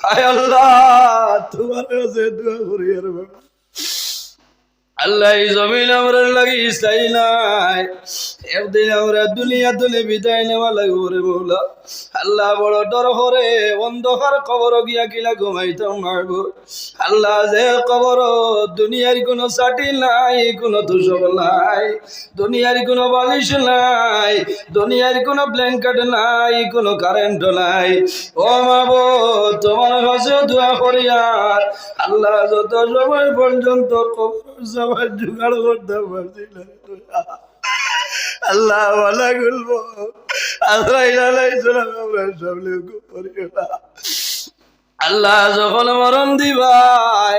হায় আল্লাহ তোমার কাছে দোয়া করি আর। আল্লাহ এই জমিন আমরা লাগি চাই নাই দুনিয়া আল্লাহ দুনিয়ার কোনো চাটি নাই, কোনো তুষক নাই। দুনিয়ার কোনো বালিশ নাই, দুনিয়ার কোনো ব্ল্যাঙ্কেট নাই, কোনো কারেন্ট নাই। ও মাবো তোমার কাছে দোয়া করিয়ার আল্লাহ যত সময় পর্যন্ত কবর জোগাড় করতে আল্লাহ বলা গুলবো আল্লাহ যখন মরণ দিবাই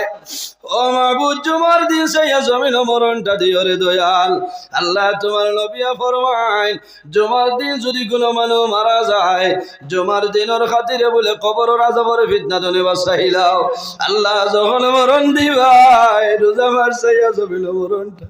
ও মাহবুব জুমার দিন সেই জমিন মরণটা দিও রে দয়াল। আল্লাহ তোমার নবিয়া ফরমাইন জুমার দিন যদি কোনো মানুষ মারা যায়, জুমার দিনের খাতিরে বলে কবর রাজাবর ফিতনা দনে বাসাইলাও আল্লাহ যখন মরণ দিবাই রোজা মার সেই জমিন মরণটা।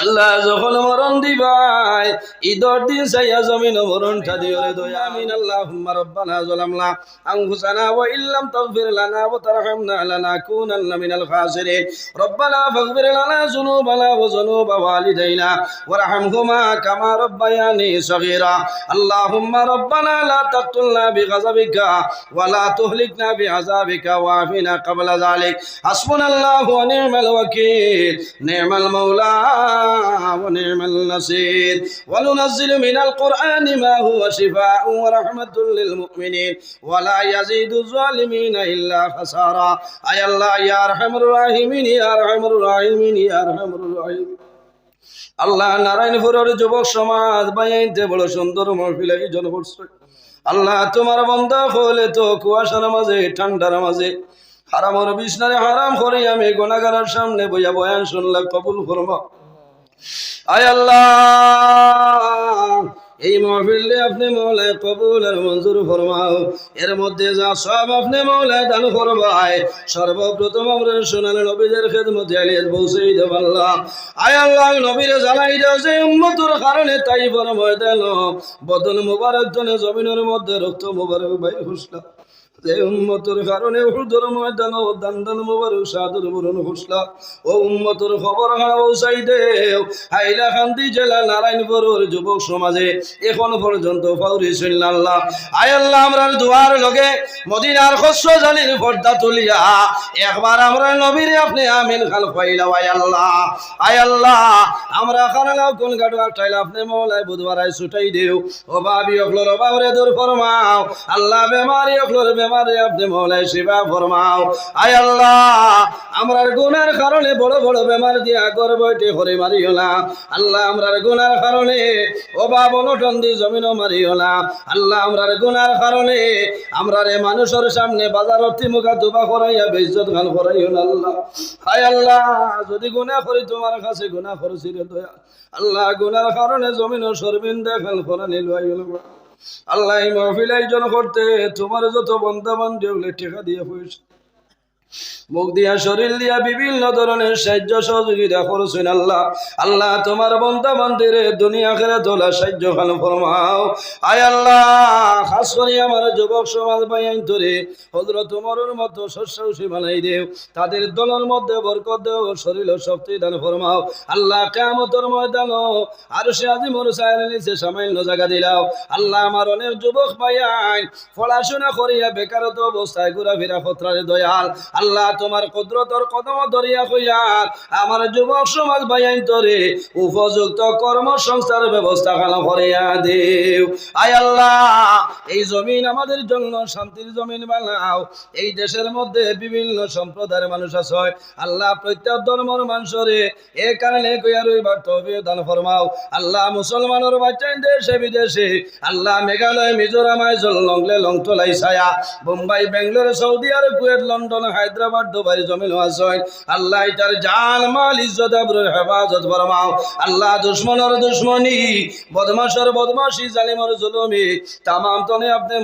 আল্লাহ যখন মরণ দিবাই ঈদর দিন সাইয়া জমিন মরণটা দিও রে দয়া, আমিন, আল্লাহুম্মা রব্বানা যালামনা আনফুসানা ওয়া ইল্লাম তাগফির লানা ওয়া তারহামনা লানাকুনান্না মিনাল খাসিরিন। রব্বানা ফাগফির লানা যুনুবানা ওয়া যুনুবা ওয়ালিদাইনা ওয়ারহামহুমা কামা রব্বায়ানি সগীরা। আল্লাহুম্মা রব্বানা লা তাকতুলনা বিগাযাবিকা ওয়া লা তুহলিকনা বিআযাবিকা ওয়াফিনা ক্বাবলা যালিক। হাসবুনাল্লাহু ওয়া নি'মাল ওয়াকিল, নি'মাল মাওলা। ونعم النصير وننزل من القرآن ما هو شفاء ورحمة للمؤمنين ولا يزيد الظالمين إلا خسارا أي الله يا أرحم الراحمين يا أرحم الراحمين يا أرحم الراحمين আল্লাহ নারায়ণপুরের যুবক সমাজ বাইতে বড় সুন্দর মহফিল আয়োজন করছে আল্লাহ তোমার বন্ধা হলে তো কুয়াশার মাঝে ঠান্ডার মাঝে হারামর বিষ্ণারে হারাম করে আমি গোনাগারের সামনে বইয়া বয়ান শুনলাম কবুল ফরমা আয় আল্লাহ, এই মহফিলে আপনি মৌলায় কবুল আর মঞ্জুর ফরমাও। এর মধ্যে যা সব আপনি মৌলায় দান ফরমায়, সর্বপ্রথম আমরা সোনালে নবীদের খেদমতে আলিয়াত পৌঁছে দেব আল্লাহ। আয় আল্লাহ, নবীর জ্বালাই দাও যে উম্মতুর কারণে তাই ফরমায় দেন। বদন মুবারক জনে জমিনের মধ্যে রক্ত মুবারক, ভাই হুসলা উম্মতর কারণে হুদর ময়দান ও মুবারক হুসলা ও উম্মতর খবর হাও জেলা নারায়ণপুরের যুবক সমাজে এখন পর্যন্ত ফাউরি আল্লাহ আয় আল্লাহ, আমরার দুয়ার লগে মদিনার পর্দা তুলিয়া, একবার আমরা নবীর আপনি আমিন খাল পাইলা আয় আল্লাহ আয় আল্লাহ, আমরা খানালাও কোন গাড়ু আটাইলা আপনি মৌলায় ছুটাই দেও। ও ভাবি অকলোর দূর ফরমাও, আল্লাহ বেমারি মানুষের সামনে বাজার অর্থী মুখা দুবা করাইয়া বেইজ্জত গান করাইও আল্লাহ। হায় আল্লাহ, যদি গুনাহ করি তোমার কাছে গুনাহ করছি রে দয়া। আল্লাহ, গুনার কারণে জমিনও শর্মিন্দা খান করা নিল আল্লাহ মহফিল আয়োজন করতে তোমার যত বন্ধা বান্ধব টেকা দিয়ে পয়সা। মুখ দিয়া শরীর দিয়া বিভিন্ন ধরনের সাহায্য সহযোগিতা করছেন আল্লাহ। আল্লাহ তোমার বন্ধা মন্দিরে দুনিয়া খেলে তোলা সাহায্য খান ফরমাও। আয় আল্লাহ, খাস করে আমার যুবক সমাজ বাইন ধরে হজরত তোমার মতো শস্য বানাই দেও। তাদের দলের মধ্যে বরকত দেও, শরীর শক্তি দান ফরমাও। আল্লাহ কেমতর ময়দান আর সে আজি মোর সাইল নিচে সামান্য জায়গা দিলাও। আল্লাহ আমার অনেক যুবক পাইয়াই পড়াশোনা করিয়া বেকারত অবস্থায় ঘোরাফেরা, খতরারে দয়াল। আল্লাহ তোমার কুদরতর কদম দরিয়া হইয়ার আমার যুবক সমাজ বাইন তরে উপযুক্ত কর্মসংস্থার ব্যবস্থা খানা করিয়া দেও? আয় আল্লাহ, এই জমিন আমাদের জন্য, শান্তির জমিন বানাও। এই দেশের মধ্যে বিভিন্ন সম্প্রদায়ের মানুষ আছে। আল্লাহ প্রত্যেক ধর্মের মানুষরে এ কারণে কইয়া রইবার তবে দান ফরমাও। আল্লাহ মুসলমানের বাচ্চাই দেশে, বিদেশে। আল্লাহ Meghalaya, Mizoram, Aizawl, Lunglei, Lawngtlai Saiha, Bombay, Bangalore, Saudi Arab, Kuwait, London, Hyderabad Dubai জমিন আল্লাহ জান মাল, ইজ্জত হেফাজত ফরমাও। আল্লাহ জুলুমি, তামাম তনে আপনি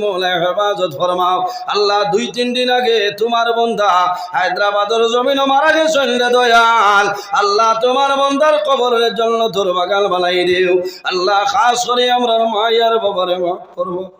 হেফাজত ফরমাও। আল্লাহ দুই তিন দিন আগে তোমার বন্ধা হায়দ্রাবাদের জমিন মারা গেছেন রে দয়াল। আল্লাহ তোমার বন্ধার কবরের জন্য তোর বাগান বানাই দিও। আল্লাহ, খাস করে আমরা মায়ার বাবারে মাফ করব।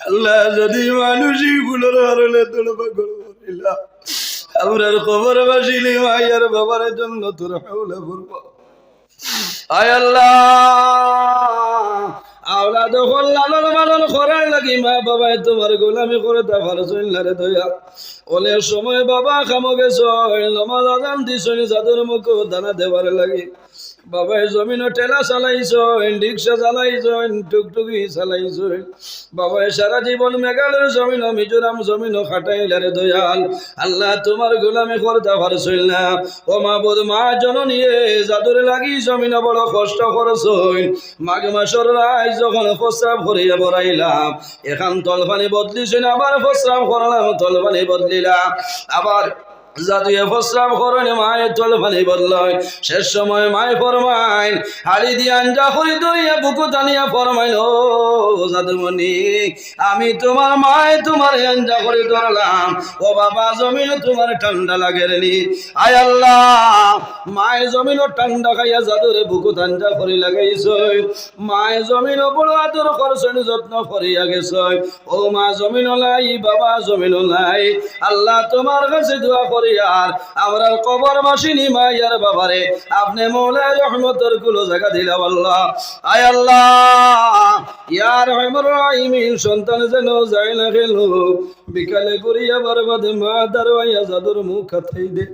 আল্লাহ যদি মানুষই খবর মাইয়ার বাবার জন্য তোর করব। আয় আল্লাহ আওলা দখল লালন করার লাগি মা বাবাই তোমার গোলামি করে তা ভালো চললারে দয়া অনেক সময় বাবা খামো গেছ নমাজ আজান দিছ যাদের মুখ দানা দেবার লাগে। বাবাই জমিন ঠেলা চালাইছ রিক্সা চালাইছ টুকটুকি চালাইছ বাবাই সারা জীবন মেঘালয় জমিন মিজোরাম জমিন খাটাইলারে দয়াল। আল্লাহ তোমার গোলামি করতে পারছিল না। ও মা বোধ মা জননীয়ে যাদুর লাগি জমিন বড় কষ্ট করছ মাঘ মাসর রায় যখন প্রস্রাব করিয়া বড়াইলাম, এখান তলফানি বদলিছিল আবার প্রস্রাব করলাম তলফানি বদলিলাম। আবার জাতীয় প্রস্রাব করেন মায়ের চল পানি বদলয় শেষ সময় মায় ফরমাইন, হাড়ি দিয়ে আঞ্জা করি দইয়া বুকু টানিয়া ফরমাইন ও জাদুমণি, আমি তোমার মায় তোমার আঞ্জা করে ধরলাম, ও বাবা জমিন তোমার ঠান্ডা লাগে নি, আয় আল্লাহ মায় জমিন ঠান্ডা খাইয়া জাদুরে বুকু ঠান্ডা করি লাগাইছ মায় জমিন বড় আদর করছেন, যত্ন করিয়া গেছ ও মা জমিন লাই, বাবা জমিন লাই, আল্লাহ তোমার কাছে দোয়া করি আমরা কবর মাইয়ার বাবারে, আপনি রহমতেরগুলো জায়গা দিলা আল্লাহ। আয় আল্লাহ ইয়ার সন্তান যেন যায় না খেল বিকালে করিয়া বরবাদ মা দারওয়াইয়া জাদুর মুখ খাতাই দে।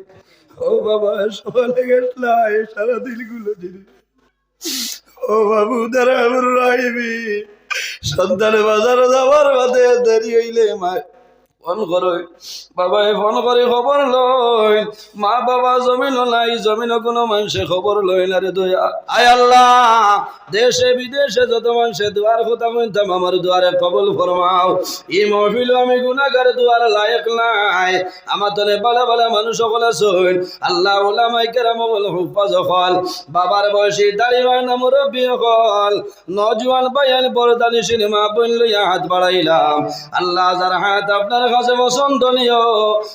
ও বাবা, সকালে গেছলা সারা দিনগুলো দিলি ও বাবু দারা রাহিমি সন্তান বাজার যাবার বাদে দেরি হইলে মা ফোন করই বাবাই ফোন করে খবর লই মা বাবা জমিন নাই, জমিন মানুষে খবর লই না রে আয় আল্লাহ, দেশে বিদেশে যত মানুষে দুয়ার কথা কইতাম আমার দুয়ারে কবল ফরমাও। এই মহফিল আমি গুনাগার দুয়ার লায়ক নাই। আমার তনে বালা বালা মানুষ সকল আছেন আল্লাহ হুফাজ হল। বাবার বয়সী দাড়িওয়ার নাম রব্বি হল। নজওয়ান বাইয়াল বরদানি সিনেমা বইন লইয়া হাত বাড়াইলাম। আল্লাহ যার হাত আপনার কাছে বসন্তনীয়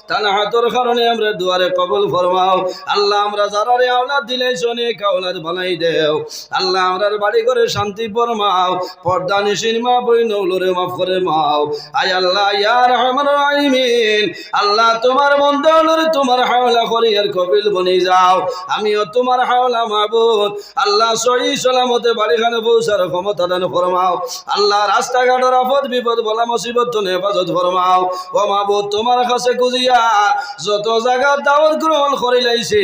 তার হাতর কারণে আমরা দুয়ারে কবল ফরমাও। আল্লাহ আমরা যারা রে আওলাদ দিলে শোনে, কাওলাদ বানাই দেও। আল্লাহ আমরার বাড়ি করে শান্তি ফরমাও। পর্দা নিশিন মা বই নৌলরে মাফ করে মাও। আয় আল্লাহ ইয়ার রহমান রাহিমিন। আল্লাহ, তোমার মন্দলের তোমার হাওলা করি আর কপিল বনি যাও। আমিও তোমার হাওলা মাবুদ। আল্লাহ সহি সালামতে বাড়িখানে পৌঁছার ক্ষমতা দান ফরমাও। আল্লাহ রাস্তাঘাটের আপদ বিপদ, বলা মুসিবত হেফাজত ফরমাও। ও মাবুদ তোমার কাছে খুঁজিয়া যত জায়গা দাওয়াত গ্রহণ করে লাইছে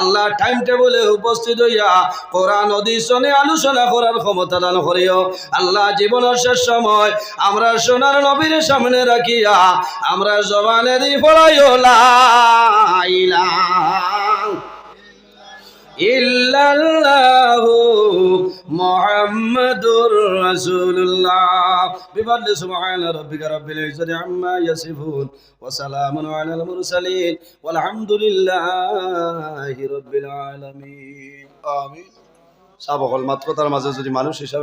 আল্লাহ টাইম টেবলে উপস্থিত হইয়া কোরআন অধিশনে আলোচনা করার ক্ষমতা দান করিও। আল্লাহ জীবনের শেষ সময় আমরা সোনার নবীর সামনে রাখিয়া আমরা জবানে দি পড়াইও লা ইল্লাল্লাহু মুহাম্মাদুর রাসূলুল্লাহ বিফadli সুবহান রাব্বিকা রাব্বিল ইজ্জাতি আম্মা ইয়াসিফুন ওয়া সালামুন আলাল মুরসালিন। ওয়াল রাব্বিল আলামিন। আমিন। সাবকল মাত্র তার মাঝে যদি মানুষ হিসাবে